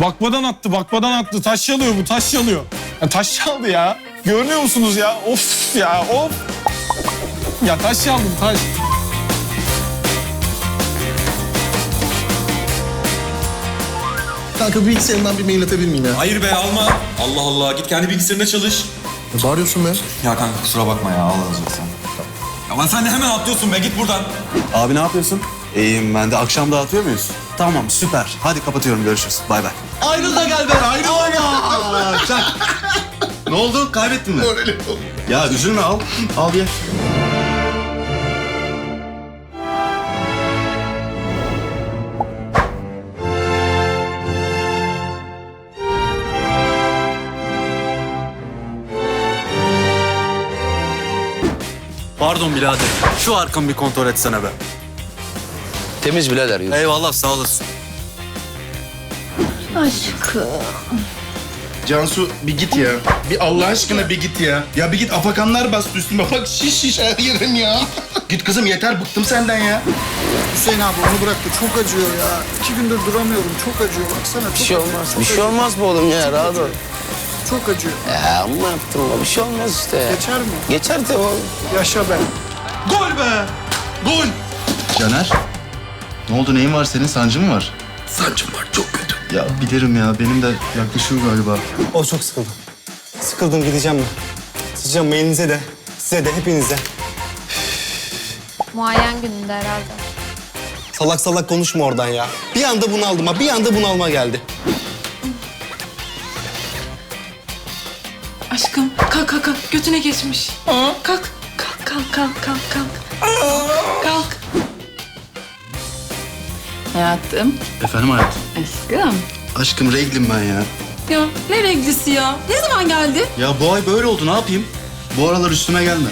Bakmadan attı, bakmadan attı. Taş çalıyor bu, taş çalıyor. Ya taş çaldı ya. Görmüyor musunuz ya? Of ya, of. Ya taş çaldı, taş. Kanka bilgisayarından bir mail atabilir miyim ya? Hayır be alma. Allah Allah git kendi bilgisayarına çalış. Ne bağırıyorsun be? Ya kanka kusura bakma ya Allah razı olsun. Ya lan sen de hemen atlıyorsun be git buradan. Abi ne yapıyorsun? İyiyim ben de. Akşam dağıtıyor muyuz? Tamam süper. Hadi kapatıyorum görüşürüz. Bay bay. Ayrıl da gel be, ayrıl gel. Sen... ne oldu? Kaybettin mi? Oldu. Ya üzülme al. Al ye. Pardon birader. Şu arkamı bir kontrol etsene be. Temiz birader. yürü. Eyvallah sağ olasın. Aşkım. Cansu bir git ya. Bir Allah aşkına bir git ya. Ya bir git afakanlar bastı üstüme. Bak şiş şiş her yerim ya. git kızım yeter bıktım senden ya. Hüseyin abi onu bıraktı. Çok acıyor ya. İki gündür duramıyorum. Çok acıyor. Baksana çok Bir şey acıyor, olmaz. çok Bir şey acıyor, olmaz bu oğlum ya rahat ol. Çok acıyor. Ya amma yaptım ya. Bir şey olmaz işte ya. Geçer mi? Geçer tabii oğlum. Yaşa be. Gol be. Gol. Caner. Ne oldu neyin var senin? Sancı mı var? Sancım var çok kötü. Ya bilirim ya. Benim de yaklaşıyor galiba. O çok sıkıldım. Sıkıldım gideceğim ben. Sıcağım elinize de, size de hepinize. Muayen gününde herhalde. Salak salak konuşma oradan ya. Bir anda ha, bir anda bunu alma geldi. Aşkım kalk kalk kalk götüne geçmiş. Kalk kalk kalk kalk kalk kalk. Hayatım, Efendim hayatım. aşkım. Aşkım reglim ben ya. Ya ne reglisi ya? Ne zaman geldi? Ya bu ay böyle oldu ne yapayım? Bu aralar üstüme gelme.